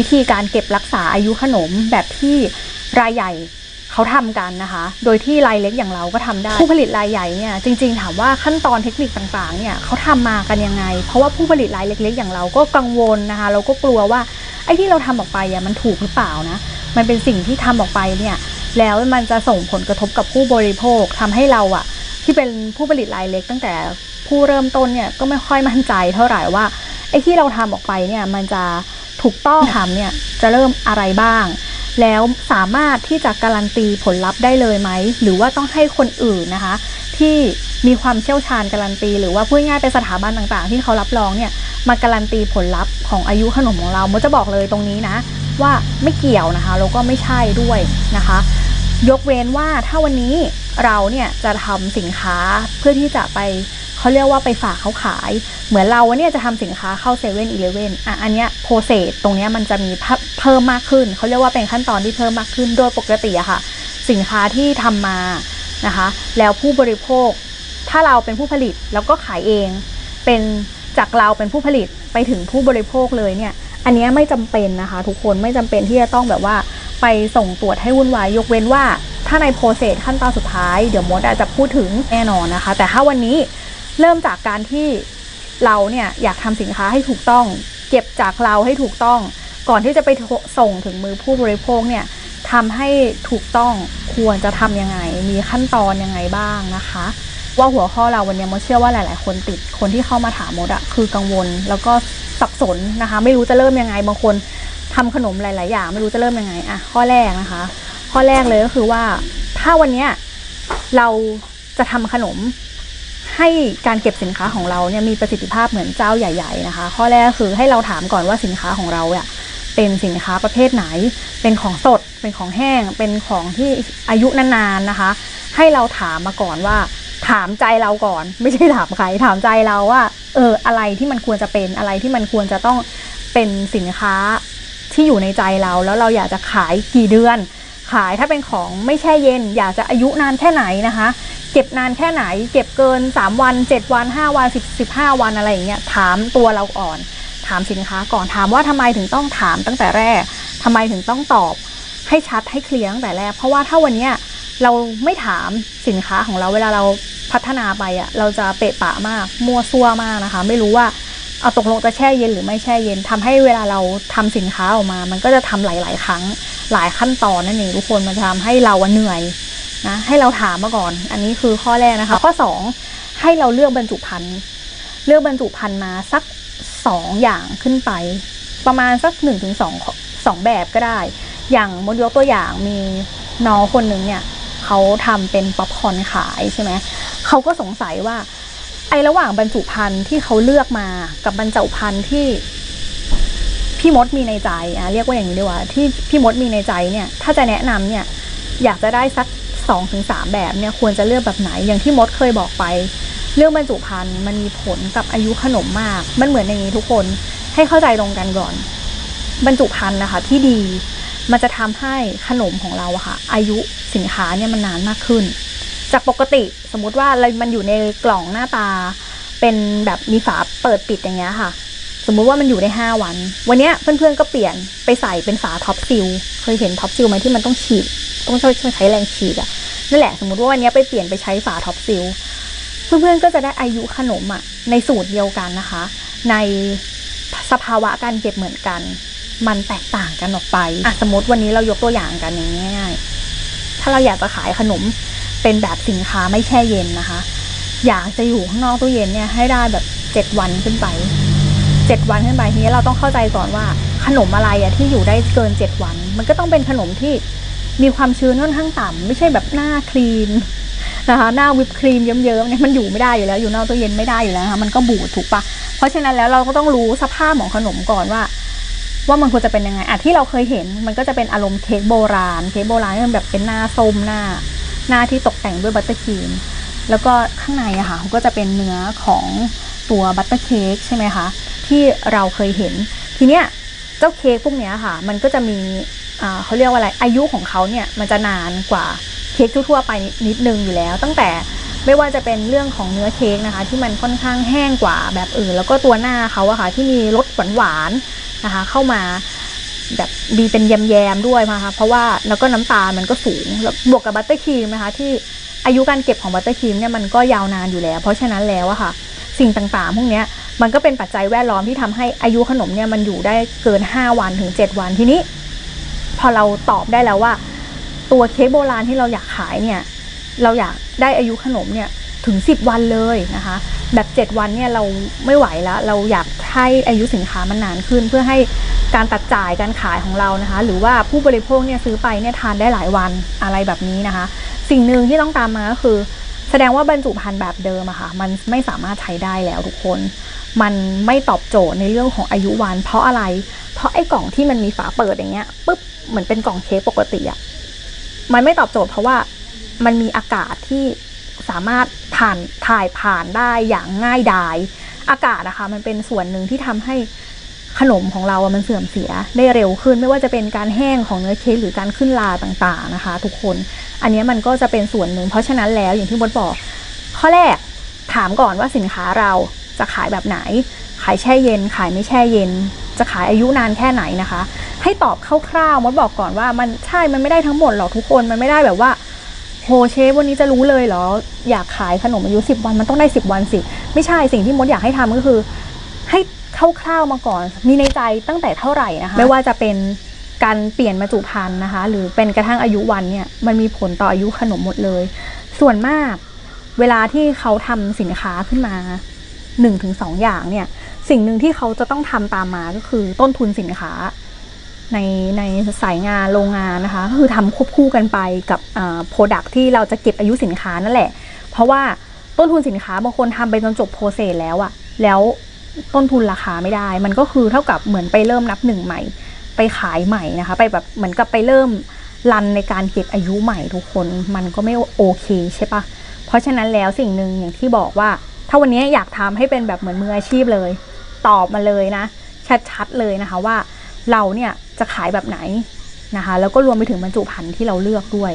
วิธีการเก็บรักษาอายุขนมแบบที่รายใหญ่เขาทำกันนะคะ โดยที่รายเล็กอย่างเราก็ทำได้ ผู้ผลิตรายใหญ่เนี่ยจริง ๆ ถามว่าขั้นตอนเทคนิคต่างๆเนี่ยเขาทำมากันยังไง เพราะว่าผู้ผลิตรายเล็ก ๆ อย่างเราก็กังวลนะคะ เราก็กลัวว่าไอ้ที่เราทำออกไปอะมันถูกหรือเปล่านะ มันเป็นสิ่งที่ทำออกไปเนี่ยแล้วมันจะส่งผลกระทบกับผู้บริโภคทำให้เราอะที่เป็นผู้ผลิตรายเล็ก ตั้งแต่ผู้เริ่มต้นเนี่ยก็ไม่ค่อยมั่นใจเท่าไหร่ว่าไอ้ที่เราทำออกไปเนี่ยมันจะ ถูกต้องทำเนี่ยจะเริ่มอะไรบ้าง แล้วสามารถที่จะการันตีผลลัพธ์ได้เลยไหม หรือว่าต้องให้คนอื่นนะคะ ที่มีความเชี่ยวชาญการันตี หรือว่าพูดง่ายเป็นสถาบันต่างๆ ที่เขารับรองเนี่ยมาการันตีผลลัพธ์ของอายุขนมของเราโมจะบอกเลยตรงนี้นะ ว่าไม่เกี่ยวนะคะแล้วก็ไม่ใช่ด้วยนะคะ ยกเว้นว่าถ้าวันนี้เราเนี่ยจะทำสินค้าเพื่อที่จะไป เขาเรียกว่าไปฝากเขาขาย เหมือนเราเนี่ยจะทำสินค้าเข้าเซเว่นอีเลเว่นอะอันเนี้ยโปรเซสตรงเนี้ยมันจะมีเพิ่มมากขึ้น เขาเรียกว่าเป็นขั้นตอนที่เพิ่มมากขึ้นโดยปกติอะค่ะ สินค้าที่ทำมานะคะ แล้วผู้บริโภค ถ้าเราเป็นผู้ผลิตแล้วก็ขายเอง เป็นจากเราเป็นผู้ผลิตไปถึงผู้บริโภคเลยเนี่ย อันเนี้ยไม่จำเป็นนะคะ ทุกคนไม่จำเป็นที่จะต้องแบบว่าไปส่งตรวจให้วุ่นวายยกเว้นว่าถ้าในโปรเซสขั้นตอนสุดท้ายเดี๋ยวมดอาจจะพูดถึงแน่นอนนะคะ แต่ถ้าวันนี้ เริ่มจากการที่เราเนี่ยอยากทำสินค้าให้ถูกต้อง เก็บจากเราให้ถูกต้อง ก่อนที่จะไปส่งถึงมือผู้บริโภคเนี่ยทำให้ถูกต้องควรจะทำยังไง มีขั้นตอนยังไงบ้างนะคะ ว่าหัวข้อเราวันนี้มดเชื่อว่าหลาย ๆ คนติดคนที่เข้ามาถามมดอะคือกังวลแล้วก็สับสนนะคะ ไม่รู้จะเริ่มยังไงบางคนทำขนมหลาย ๆ อย่าง ไม่รู้จะเริ่มยังไงอะข้อแรกนะคะ ข้อแรกเลยก็คือว่าถ้าวันนี้เราจะทำขนม ให้การเก็บสินค้าของเราเนี่ยมีประสิทธิภาพเหมือนเจ้าใหญ่ ๆ นะคะ ข้อแรกคือให้เราถามก่อนว่าสินค้าของเราเนี่ยเป็นสินค้าประเภทไหน เป็นของสด เป็นของแห้ง เป็นของที่อายุนานๆนะคะ ให้เราถามมาก่อนว่า ถามใจเราก่อน ไม่ใช่ถามใคร ถามใจเราว่า เออ อะไรที่มันควรจะเป็น อะไรที่มันควรจะต้องเป็นสินค้าที่อยู่ในใจเรา แล้วเราอยากจะขายกี่เดือน ขายถ้าเป็นของไม่แช่เย็น อยากจะอายุนานแค่ไหนนะคะ เก็บนานแค่ไหน เก็บเกิน 3 วัน 7 วัน 5 วัน10 15 วันอะไรอย่างเงี้ยถามตัวเราก่อน ถามสินค้าก่อนถามว่าทำไมถึงต้องถามตั้งแต่แรกทำไมถึงต้องตอบ ให้ชัดให้เคลียร์ตั้งแต่แรก เพราะว่าถ้าวันเนี้ยเราไม่ถามสินค้าของเราเวลาเราพัฒนาไปอะเราจะเปะปะมากมั่วซั่วมากนะคะ ไม่รู้ว่าเอาตกลงจะแช่เย็นหรือไม่แช่เย็นทำให้เวลาเราทำสินค้าออกมา มันก็จะทำหลาย ๆ ครั้งหลายขั้นตอนนั่นเองทุกคนมันจะทำให้เราเหนื่อย นะให้เราถามมาก่อน อันนี้คือข้อแรกนะคะ ข้อ 2 ให้เราเลือกบรรจุภัณฑ์เลือกบรรจุภัณฑ์มาสัก 2 อย่างขึ้นไป ประมาณสัก1นถึงสองสองแบบก็ได้ อย่างมดยกตัวอย่างมีน้องคนหนึ่งเนี่ยเขาทำเป็นป๊อปคอนขายใช่ไหมเขาก็สงสัยว่า ไอระหว่างบรรจุภัณฑ์ที่เขาเลือกมากับบรรจุภัณฑ์ที่พี่มดมีในใจอะเรียกว่าอย่างนี้ดีกว่าที่พี่มดมีในใจเนี่ย ถ้าจะแนะนำเนี่ย อยากจะได้สัก 2อถึงสแบบเนี่ยควรจะเลือกแบบไหนอย่างที่มดเคยบอกไป เรื่องบรรจุภัณฑ์มันมีผลกับอายุขนมมาก มันเหมือนอย่างนี้ทุกคนให้เข้าใจตรงกันก่อน บรรจุภัณฑ์นะคะที่ดีมันจะทำให้ขนมของเราอะค่ะ อายุสินค้าเนี่ยมันนานมากขึ้น จากปกติสมมุติว่ามันอยู่ในกล่องหน้าตา เป็นแบบมีฝาเปิดปิดอย่างเงี้ยค่ะ สมมุติว่ามันอยู่ได้5วัน วันนี้เพื่อนๆก็เปลี่ยนไปใส่เป็นฝาท็อปซิลเคยเห็นท็อปซิลไหมที่มันต้องฉีด ต้องช่วยใช้แรงฉีดอะนั่นแหละสมมติว่าวันนี้ไปเปลี่ยนไปใช้ฝาท็อปซิลเพื่อนๆก็จะได้อายุขนมอะในสูตรเดียวกันนะคะ ในสภาวะการเก็บเหมือนกัน มันแตกต่างกันออกไปอะสมมติวันนี้เรายกตัวอย่างกันอย่างง่ายๆถ้าเราอยากจะขายขนมเป็นแบบสินค้าไม่แช่เย็นนะคะ อยากจะอยู่ข้างนอกตู้เย็นเนี่ยให้ได้แบบเจ็ดวันขึ้นไปเจ็ดวันขึ้นไปทีนี้เราต้องเข้าใจก่อนว่าขนมอะไรอะที่อยู่ได้เกินเจ็ดวัน มันก็ต้องเป็นขนมที่ มีความชื้นค่อนข้างต่ำไม่ใช่แบบหน้าครีมนะคะหน้าวิปครีมเยิ้มๆเนี่ยมันอยู่ไม่ได้อยู่แล้ว อยู่นอกตู้เย็นไม่ได้อยู่แล้วนะคะมันก็บูดถูกปะเพราะฉะนั้นแล้วเราก็ต้องรู้สภาพของขนมก่อนว่า ว่ามันควรจะเป็นยังไงอะที่เราเคยเห็นมันก็จะเป็นอารมณ์เค้กโบราณเค้กโบราณที่มันแบบเป็นหน้าส้มหน้า หน้าที่ตกแต่งด้วยบัตเตอร์ครีมแล้วก็ข้างในอะค่ะก็จะเป็นเนื้อของตัวบัตเตอร์เค้กใช่ไหมคะที่เราเคยเห็น ทีเนี้ยเจ้าเค้กพวกเนี้ยค่ะ มันก็จะมี เขาเรียกว่าอะไรอายุของเขาเนี่ยมันจะนานกว่าเค้กทั่วๆไปนิดนึงอยู่แล้ว ตั้งแต่ไม่ว่าจะเป็นเรื่องของเนื้อเค้กนะคะ ที่มันค่อนข้างแห้งกว่าแบบอื่น แล้วก็ตัวหน้าเขาอะค่ะที่มีรสหวานๆนะคะ เข้ามาแบบมีเป็นแยมๆด้วยนะคะเพราะว่าแล้วก็น้ำตาลมันก็สูงแล้วบวกกับบัตเตอร์ครีมนะคะ ที่อายุการเก็บของบัตเตอร์ครีมเนี่ยมันก็ยาวนานอยู่แล้ว เพราะฉะนั้นแล้วอะค่ะ สิ่งต่างๆ พวกเนี้ยมันก็เป็นปัจจัยแวดล้อมที่ทำให้อายุขนมเนี่ยมันอยู่ได้เกิน 5 วันถึง 7 วันทีนี้ อเราตอบได้แล้วว่า ตัวเค้กโบราณที่เราอยากขายเนี่ย เราอยากได้อายุขนมเนี่ยถึง 10 วันเลยนะคะ แบบ 7 วันเนี่ยเราไม่ไหวแล้ว เราอยากให้อายุสินค้ามันนานขึ้น เพื่อให้การตัดจ่ายการขายของเรานะคะ หรือว่าผู้บริโภคเนี่ยซื้อไปเนี่ยทานได้หลายวันอะไรแบบนี้นะคะ สิ่งหนึ่งที่ต้องตามมาก็คือ แสดงว่าบรรจุภัณฑ์แบบเดิมอะค่ะมันไม่สามารถใช้ได้แล้วทุกคน มันไม่ตอบโจทย์ในเรื่องของอายุวัน เพราะอะไร เพราะไอ้กล่องที่มันมีฝาเปิดอย่างเงี้ยปุ๊บ เหมือนเป็นกล่องเค้กปกติอะมันไม่ตอบโจทย์เพราะว่ามันมีอากาศที่สามารถผ่านถ่ายผ่านได้อย่างง่ายดาย อากาศนะคะมันเป็นส่วนหนึ่งที่ทำให้ขนมของเราอะมันเสื่อมเสียได้เร็วขึ้นไม่ว่าจะเป็นการแห้งของเนื้อเค้กหรือการขึ้นลาต่างๆนะคะ ทุกคน อันนี้มันก็จะเป็นส่วนหนึ่ง เพราะฉะนั้นแล้วอย่างที่มดบอก ข้อแรกถามก่อนว่าสินค้าเราจะขายแบบไหน ขายแช่เย็น ขายไม่แช่เย็น จะขายอายุนานแค่ไหนนะคะ ให้ตอบคร่าวๆมดบอกก่อนว่ามันใช่มันไม่ได้ทั้งหมดหรอกทุกคนมันไม่ได้แบบว่าโหเชฟวันนี้จะรู้เลยเหรอ อยากขายขนมอายุ10วันมันต้องได้10วันสิ ไม่ใช่สิ่งที่มดอยากให้ทำก็คือ ให้คร่าวๆมาก่อน มีในใจตั้งแต่เท่าไหร่นะคะ ไม่ว่าจะเป็นการเปลี่ยนบรรจุภัณฑ์นะคะ หรือเป็นกระทั่งอายุวันเนี่ยมันมีผลต่ออายุขนมหมดเลย ส่วนมากเวลาที่เขาทำสินค้าขึ้นมา1นถึงสอย่างเนี่ย สิ่งหนึ่งที่เขาจะต้องทำตามมาก็คือต้นทุนสินค้า ในในสายงานโรงงานนะคะก็คือทำควบคู่กันไปกับโปรดักที่เราจะเก็บอายุสินค้านั่นแหละ เพราะว่าต้นทุนสินค้าบางคนทำไปจนจบโปรเซสแล้วอะแล้วต้นทุนราคาไม่ได้ มันก็คือเท่ากับเหมือนไปเริ่มนับหนึ่งใหม่ ไปขายใหม่นะคะ ไปแบบเหมือนกับไปเริ่มรันในการเก็บอายุใหม่ทุกคนมันก็ไม่โอเคใช่ปะเพราะฉะนั้นแล้วสิ่งหนึ่งอย่างที่บอกว่า ถ้าวันนี้อยากทำให้เป็นแบบเหมือนมืออาชีพเลย ตอบมาเลยนะ ชัดๆเลยนะคะว่าเราเนี่ย จะขายแบบไหนนะคะ แล้วก็รวมไปถึงบรรจุภัณฑ์ที่เราเลือกด้วย